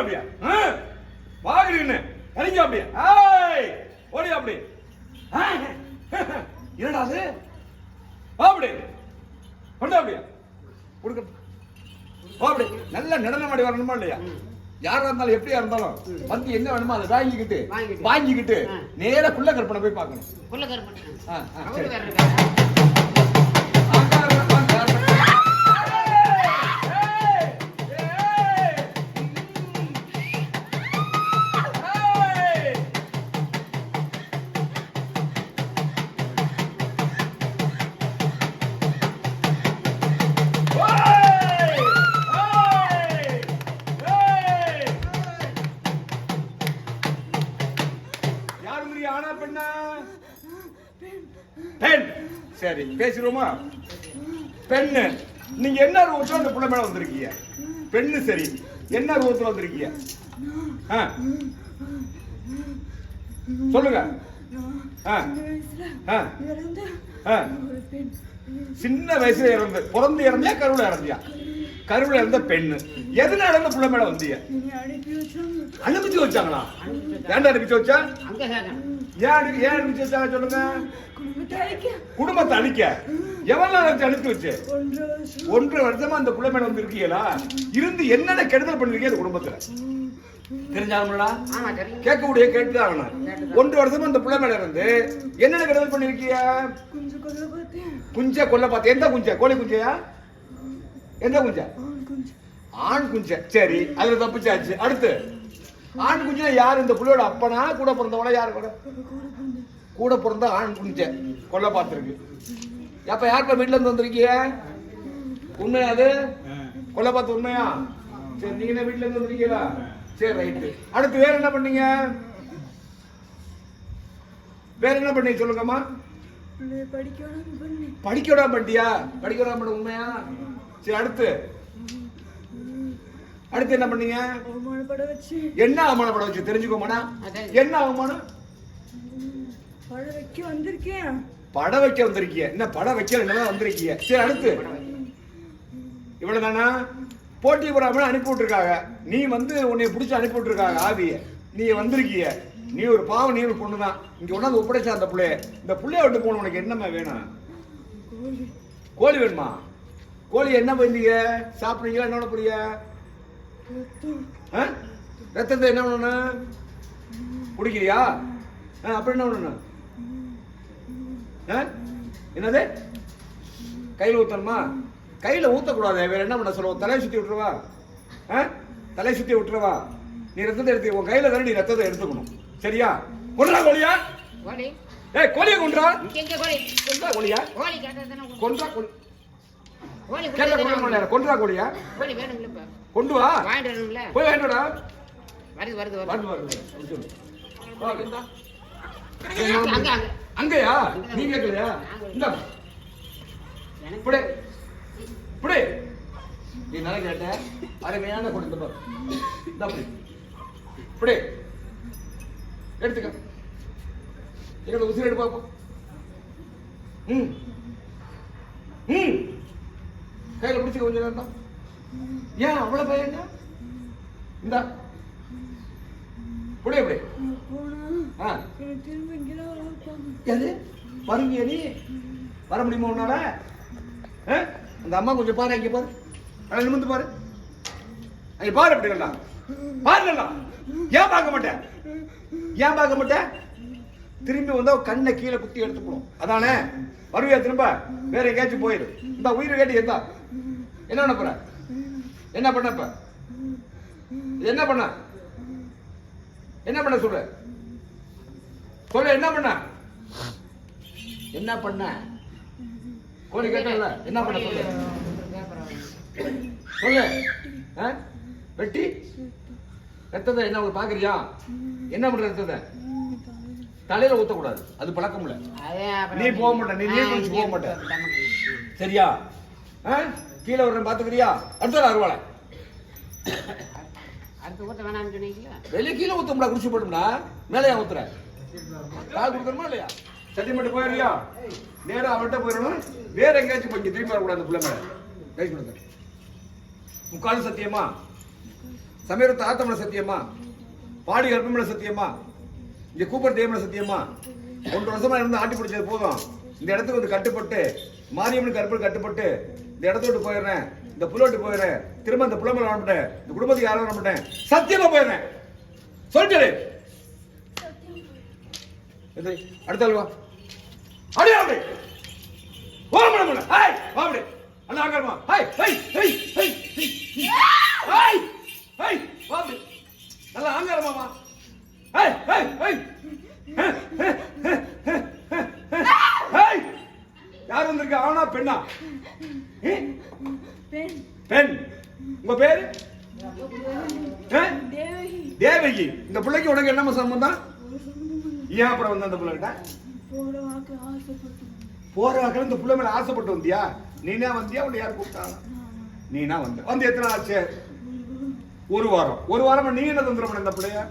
அப்படியா? பாக்குறீன்னு இறங்கி அப்படியா? ஏய் ஓடி அப்படி. என்னடா அது? அப்படி. கொண்டு அப்படியா? கொடுக்க. அப்படி. நல்ல நடனம் ஆடி வரணுமா இல்லையா? யாரா இருந்தாலும் எப்படியா இருந்தாலும் வந்து என்ன வேணுமோ அதை வாங்கிக்கிட்டு. வாங்கிக்கிட்டு. நேரா குள்ள கற்பனை போய் பார்க்கணும். புள்ள கருப்பண்ண ஆனா பெண்ணா? பெண். சரி பேசிடுவோமா? பெண்ணு. நீங்க என்ன ரூபத்துல அந்த புள்ள மேல வந்திருக்கீங்க? பெண்ணு சரி. என்ன ரூபத்துல வந்திருக்கீங்க? ஆ. சொல்லுங்க. ஆ. ஆ. ஆ. சின்ன வயசுல இறந்து பிறந்து இறந்தியா கருவுல இறந்தியா? கருவுல இருந்த பெண்ணு. எதனால அந்த புள்ள மேல வந்தீங்க? அனுமதி வச்சாங்களா? ஏன்டா அனுமதி வச்சா? ஏன் ஏன் அனுப்பிச்சு சொல்லுங்க? குடும்பத்தை அழிக்க. எவ்வளவு நாள் வச்சு அனுப்பி வச்சு? ஒன்றரை வருஷமா அந்த புள்ள மேல வந்து இருக்கீங்களா? இருந்து என்னென்ன கெடுதல் பண்ணிருக்கீங்க அந்த குடும்பத்துல? தெரிஞ்சாங்களா கேட்கக்கூடிய கேட்டுதான் ஆகணும். ஒன்றரை வருஷமா அந்த புள்ள மேல இருந்து என்னென்ன கெடுதல் பண்ணிருக்கீங்க? குஞ்ச கொல்ல பார்த்து. எந்த குஞ்ச? கோழி குஞ்சையா? எந்த குஞ்ச. ஆண் குஞ்ச. சரி அதுல தப்பிச்சாச்சு. அடுத்து? ஆண் குஞ்ச யார்? இந்த புள்ளையோட அப்பனா? கூட பிறந்தவள யார்? கூட. கூட பிறந்த ஆண் குஞ்ச. கொல்ல பார்த்துருக்கு. அப்ப யாருப்பா வீட்டுல இருந்து வந்திருக்கீங்க உண்மையா அது? கொல்ல பார்த்து உண்மையா? சரி நீங்க என்ன வீட்டுல இருந்து வந்திருக்கீங்களா? சரி ரைட்டு அடுத்து வேற என்ன பண்ணீங்க? வேற என்ன பண்ணீங்க சொல்லுங்கம்மா? படிக்க விடாம பண்ணிட்டியா? படிக்க விடாம பண்ண உண்மையா? சரி அடுத்து. அடுத்து என்ன பண்ணீங்க? என்ன அவமானப்பட வச்சு தெரிஞ்சுக்கோமாடா. என்ன அவமானம்? பட வைக்க வந்திருக்கீங்க என்ன பட வைக்க வந்திருக்கீங்க சரி அடுத்து. இவ்வளவு தானா போட்டி போடாம அனுப்பி விட்டுருக்காங்க. நீ வந்து உன்னை பிடிச்சி அனுப்பி விட்டுருக்காங்க ஆவிய. நீ வந்திருக்கீங்க நீ ஒரு பாவம் நீ ஒரு பொண்ணுதான். இங்க ஒண்ணாந்து ஒப்படைச்சா அந்த புள்ளைய. இந்த புள்ளைய விட்டு போன உனக்கு என்னம்மா வேணும்? கோழி. வேணுமா? கோழி என்ன பண்ணீங்க சாப்பிடுறீங்களா என்ன பண்ண போறீங்க? ரத்தம் ஆ? ரத்தத்தை என்ன பண்ணணும்? குடிக்கிறியா? அப்புறம் என்ன பண்ணணும்? என்னது? கையில் ஊத்தணுமா? கையில் ஊத்தக்கூடாது வேற என்ன பண்ண சொல்லுவோம்? தலையை சுத்தி விட்டுருவா? தலையை சுத்தி விட்டுருவா. நீ ரத்தத்தை எடுத்து உன் கையில தானே நீ ரத்தத்தை எடுத்துக்கணும். சரியா? கொன்றா கோழியா? கோழி. ஏய் கோழியை கோழி. கொன்றா கோழியா? கொன்றா கோழி. கொன்றா கோழியா? கோழி வேணும்ல இப்ப. கொண்டு வா. வாங்கிட்டு வரணும்ல. போய் வாங்கிட்டுடா வருது வருது வருது. வருது வருது. அங்க அங்க. அங்க அங்கயா? நீ கேட்கலையா? இந்த. எனக்கு இப்படி இப்படி நீ நல்லா கேட்ட? அருமையான கொடுத்த பாரு. இந்த அப்படி இப்படி எடுத்துக்க. என்னோட உசிர் எடுப்பா போ. ம். ம். கையில பிடிச்சிக்க கொஞ்சம் நேரம் தான். ஏன் அவ்வளவு இந்தா ஆ என்னை திரும்ப இங்கதான் வளர்ப்பாங்க எது நீ? வர முடியுமா உன்னால? அந்த அம்மா கொஞ்சம் பாரு அங்க பாரு. அட நிமிந்து பாரு. அங்க பாரு அப்படி நல்லா பாரு நல்லா ஏன் பார்க்க மாட்டேன் ஏன் பார்க்க மாட்டேன் திரும்பி வந்தா கண்ணை கீழே குத்தி எடுத்துக்கணும் அதானே? வருவியா திரும்ப? வேற எங்கேயாச்சும் போயிரு. இந்த உயிர் கேட்டு இருந்தா. என்ன பண்ண போற? என்ன பண்ண இப்ப? என்ன பண்ண? என்ன பண்ண சொல்லு? சொல்லு என்ன பண்ண? என்ன பண்ண? கோழி கேட்டல என்ன பண்ண சொல்லு? சொல்லு? வெட்டி? ரத்தத்தை என்ன பாக்குறியா? என்ன பண்ற ரத்தத்தை? தலையில ஊத்தக்கூடாது. அது பழக்கம் இல்ல. நீ போக மாட்ட, நீ நீர் போக மாட்ட. சரியா? கீழே விடுறேன் பாத்துக்கிறியா? அடுத்த அருவாளை அடுத்து ஊத்த வேணாம்னு சொன்னீங்களா? வெளியே கீழே ஊத்தமுடா குடிச்சு போடும்டா மேலே ஊத்துற? கால் கொடுக்கணுமா இல்லையா? சட்டி மட்டும் போயிடுறியா நேரா அவன்கிட்ட போயிடணும். வேற எங்கேயாச்சும் போய் இங்க திரும்பி வரக்கூடாது அந்த பிள்ளை மேல கை கொடுங்க. முக்கால் சத்தியமா? சமீரத்து ஆத்தமல சத்தியமா? பாடி கர்ப்பமல சத்தியமா? இங்க கூப்பர் தேவமல சத்தியமா? ஒன்றரை வருஷமா இருந்து ஆட்டி பிடிச்சது போதும். இந்த இடத்துக்கு வந்து கட்டுப்பட்டு மாரியம்மன் கருப்பு கட்டுப்பட்டு இந்த இடத்த விட்டு போயிடுறேன். இந்த புலோட்டு போயிடுறேன். திரும்ப இந்த புலம்பல வர இந்த குடும்பத்துக்கு யாரும் வர மாட்டேன் சத்தியமா போயிடுறேன். சொல்லிட்டு அடுத்த ஆள் வா. அடி அப்படி வா மேடம் மேடம் ஹாய் அண்ணா Angamma hi hi hi hi hi hi வா அப்படி நல்லா ஆங்காரமா வா ஹை ஹை ஹை ஹை யார் வந்திருக்கா ஆனா பெண்ணா ஏ? பெண். உங்க பேரு? தேவகி. இந்த பிள்ளைக்கு உனக்கு என்ன சம்பந்தம்? ஏன் அப்புறம் வந்த அந்த பிள்ளைகிட்ட? போற வாக்கில் இந்த பிள்ளை மேல ஆசைப்பட்டு வந்தியா? நீனா வந்தியா? உன்னை யார் கூப்பிட்டாங்க? நீனா வந்த. வந்து எத்தனை ஆச்சு? ஒரு வாரம். ஒரு வாரமா நீ என்ன தொந்தரவு பண்ண இந்த பிள்ளைய?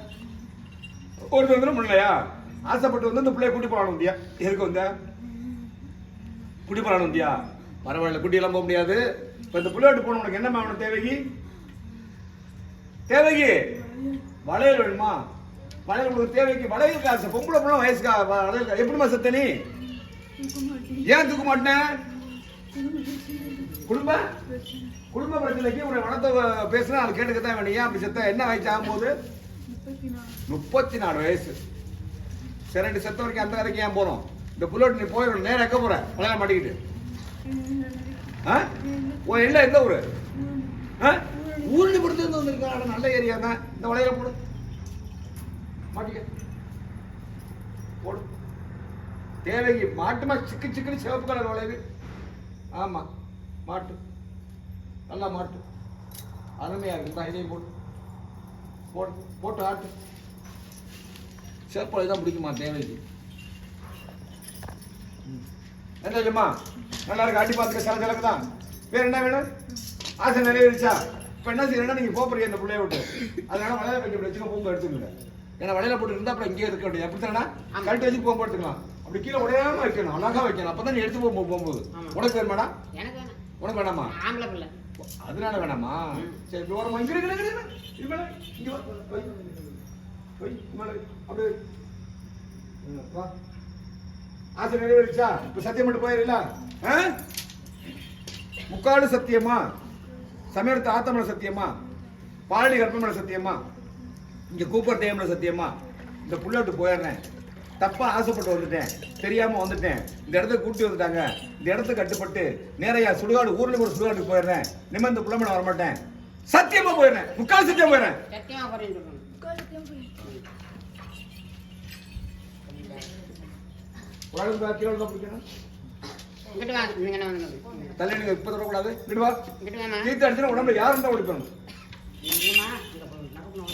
ஒரு தொந்தரவு பண்ணலையா? ஆசைப்பட்டு வந்து இந்த பிள்ளைய கூட்டி போறானு வந்தியா? எதுக்கு வந்த? கூட்டி போறானு வந்தியா? பரவாயில்ல குட்டி எல்லாம் போக முடியாது. இப்போ இந்த பிள்ளை போன உனக்கு என்ன வேணும் தேவைக்கு? தேவைக்கு வளையல் வேணுமா? வளையல் உங்களுக்கு தேவைக்கு வளையல் காசு. பொம்பளை பொண்ணு வயசுக்கா வளையல் காசு எப்படிமா செத்த நீ ஏன் தூக்க மாட்டேன்? குடும்ப? குடும்ப பிரச்சனைக்கு உன்னை வளர்த்த பேசுனா அதை கேட்டுக்க தான் வேணும். ஏன் அப்படி செத்த? என்ன வயசு ஆகும்போது முப்பத்தி நாலு முப்பத்தி நாலு வயசு. சரி ரெண்டு செத்த வரைக்கும் அந்த வரைக்கும் ஏன் போகிறோம் இந்த புல்லட் நீ போயிடணும் நேரம் எக்க போகிற கல்யாணம் மாட்டிக்கிட்டு. ஆ? எந்த ஊர்? ஆ? ஊருன்னு கொடுத்து இருந்து வந்திருக்கான் நல்ல ஏரியா தான். இந்த வளையல போடு. மாட்டிக்க. போடு. தேவைக்கு மாட்டுமா சிக்கு சிக்குன்னு சிவப்பு கலர் வளையல் ஆமாம் மாட்டு. நல்லா மாட்டு. அருமையாக இருக்கு. தான் இதையும் போட்டு போட்டு போட்டு ஆட்டு. சிவப்பு தான் பிடிக்குமா தேவைக்கு என்ன இல்லைம்மா நல்லா இருக்கு ஆட்டி பார்த்துக்க சில சிலக்கு தான். வேற என்ன வேணும்? ஆசை நிறைவேறிச்சா? இப்போ என்ன செய்யணும்னா நீங்க போறீங்க அந்த பிள்ளைய விட்டு. அதனால வளையல கட்டி வச்சுக்க பூம்பு எடுத்துக்கல ஏன்னா வளையல போட்டு இருந்தா அப்புறம் இங்கே இருக்க வேண்டியது. அப்படி தானே ஆமா. கழட்டி வச்சு பூம்பு எடுத்துக்கலாம். அப்படி கீழே உடையாம வைக்கணும். அழகா வைக்கணும். அப்பதான் நீ எடுத்து போகும்போது போகும்போது. உனக்கு வேணுமாடா? வேணாம். உனக்கு வேணாமா? அதனால வேணாமா. சரி ஓரமா இங்க இருக்கு, இங்க இங்க. அப்படியே. ஆசை நிறைவேறிச்சா? இப்ப சத்தியம் மட்டும் போயிடல முக்காடு சத்தியமா? சமயத்து ஆத்தமல சத்தியமா? பாலடி கர்ப்பமல சத்தியமா? இங்க கூப்பர் தேவமல சத்தியமா? இந்த புள்ளட்டு போயிடுறேன். தப்பா ஆசைப்பட்டு வந்துட்டேன். தெரியாம வந்துட்டேன். இந்த இடத்துக்கு கூட்டி வந்துட்டாங்க. இந்த இடத்துக்கு கட்டுப்பட்டு நேரையா சுடுகாடு ஊர்ல ஒரு சுடுகாட்டுக்கு போயிடுறேன். நிமிர்ந்து புள்ளமன வரமாட்டேன். சத்தியமா போயிடுறேன். முக்கால் சத்தியம் போயிடுறேன். உலகம் கீழே தான் பிடிக்கணும். தள்ளி நீங்க இப்ப தொடக்கூடாது. இங்கிட்டு வா. தீர்த்து அடிச்சுனா உடம்புல யாரும் தான் ஒழிக்கணும் இல்லைம்மா இங்க போய் நடக்கணும்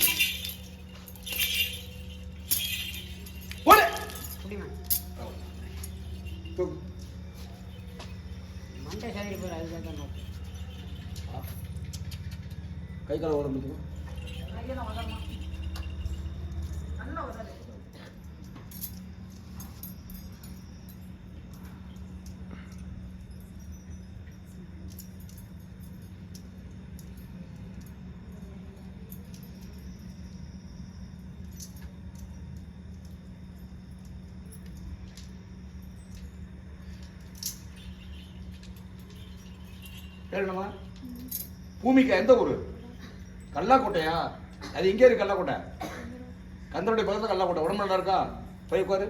போடு குடிமா தூக்கு. மண்டை சரி போகிற அதுதான் தான் நோக்கம் கை கால உடம்புக்கு கேளுமா பூமிக்கா எந்த ஊர்? கல்லாக்கோட்டையா? அது எங்கே இருக்கு கல்லாக்கோட்டை? கந்தனுடைய பக்கத்தில் கல்லாக்கோட்டை. உடம்பு நல்லா இருக்கா? போய் உட்காரு.